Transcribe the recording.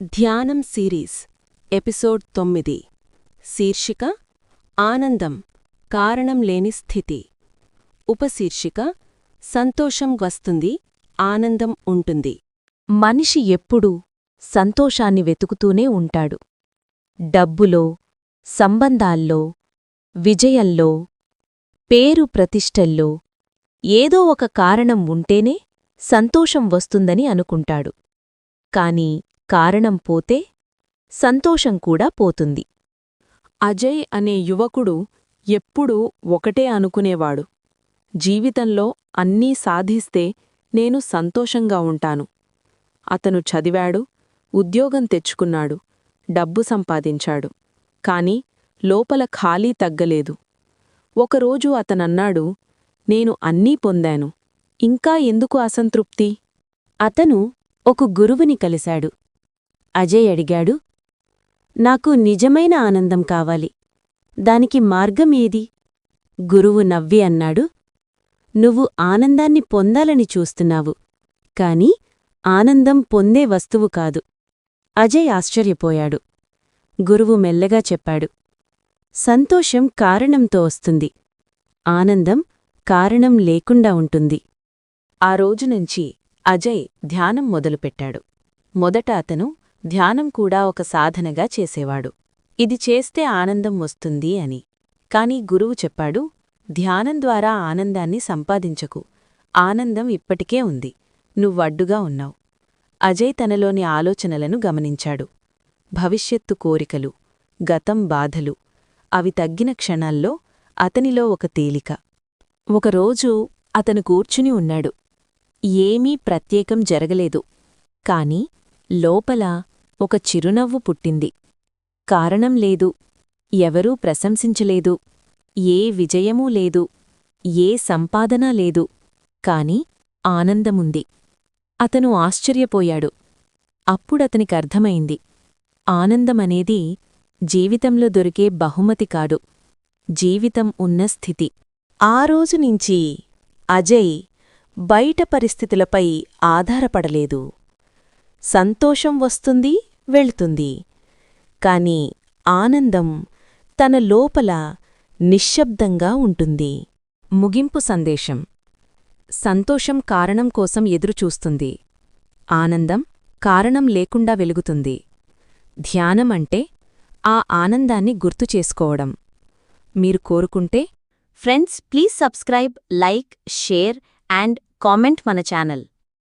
ధ్యానం series episode తొమ్మిది. శీర్షిక ఆనందం కారణం లేని స్థితి. ఉపశీర్షిక సంతోషం వస్తుంది ఆనందం ఉంటుంది. మనిషి ఎప్పుడూ సంతోషాన్ని వెతుకుతూనే ఉంటాడు. డబ్బులో సంబంధాల్లో విజయంలో పేరు ప్రతిష్టల్లో ఏదో ఒక కారణం ఉంటేనే సంతోషం వస్తుందని అనుకుంటాడు. కాని కారణం పోతే సంతోషం కూడా పోతుంది. అజయ్ అనే యువకుడు ఎప్పుడూ ఒకటే అనుకునేవాడు. జీవితంలో అన్నీ సాధిస్తే నేను సంతోషంగా ఉంటాను. అతను చదివాడు ఉద్యోగం తెచ్చుకున్నాడు డబ్బు సంపాదించాడు. కాని లోపల ఖాళీ తగ్గలేదు. ఒకరోజు అతనన్నాడు నేను అన్నీ పొందాను. ఇంకా ఎందుకు అసంతృప్తి? అతను ఒక గురువుని కలిశాడు. అజయ్ అడిగాడు. నాకు నిజమైన ఆనందం కావాలి. దానికి మార్గం ఏది? గురువు నవ్వి అన్నాడు. నువ్వు ఆనందాన్ని పొందాలని చూస్తున్నావు. కాని ఆనందం పొందే వస్తువు కాదు. అజయ్ ఆశ్చర్యపోయాడు. గురువు మెల్లగా చెప్పాడు. సంతోషం కారణంతో వస్తుంది. ఆనందం కారణం లేకుండా ఉంటుంది. ఆ రోజునుంచి అజయ్ ధ్యానం మొదలుపెట్టాడు. మొదట అతను ధ్యానం కూడా ఒక సాధనగా చేసేవాడు. ఇది చేస్తే ఆనందం వస్తుంది అని. కాని గురువు చెప్పాడు ధ్యానం ద్వారా ఆనందాన్ని సంపాదించకు. ఆనందం ఇప్పటికే ఉంది. నువ్వడ్డుగా ఉన్నావు. అజయ్ తనలోని ఆలోచనలను గమనించాడు. భవిష్యత్తు కోరికలు గతం బాధలు అవి తగ్గిన క్షణాల్లో అతనిలో ఒక తేలిక. ఒకరోజు అతను కూర్చుని ఉన్నాడు. ఏమీ ప్రత్యేకం జరగలేదు. కాని లోపల ఒక చిరునవ్వు పుట్టింది. కారణం లేదు. ఎవరూ ప్రశంసించలేదు. ఏ విజయమూ లేదు. ఏ సంపాదన లేదు. కాని ఆనందముంది. అతను ఆశ్చర్యపోయాడు. అప్పుడతనికర్థమైంది ఆనందమనేది జీవితంలో దొరికే బహుమతి కాడు జీవితం ఉన్న స్థితి. ఆ రోజునుంచి అజయ్ బయట పరిస్థితులపై ఆధారపడలేదు. సంతోషం వస్తుంది వెళ్తుంది. కాని ఆనందం తన లోపల నిశ్శబ్దంగా ఉంటుంది. ముగింపు సందేశం. సంతోషం కారణం కోసం ఎదురుచూస్తుంది. ఆనందం కారణం లేకుండా వెలుగుతుంది. ధ్యానం అంటే ఆ ఆనందాన్ని గుర్తు చేసుకోవడం. మీరు కోరుకుంటే friends please subscribe like share and comment మన ఛానల్.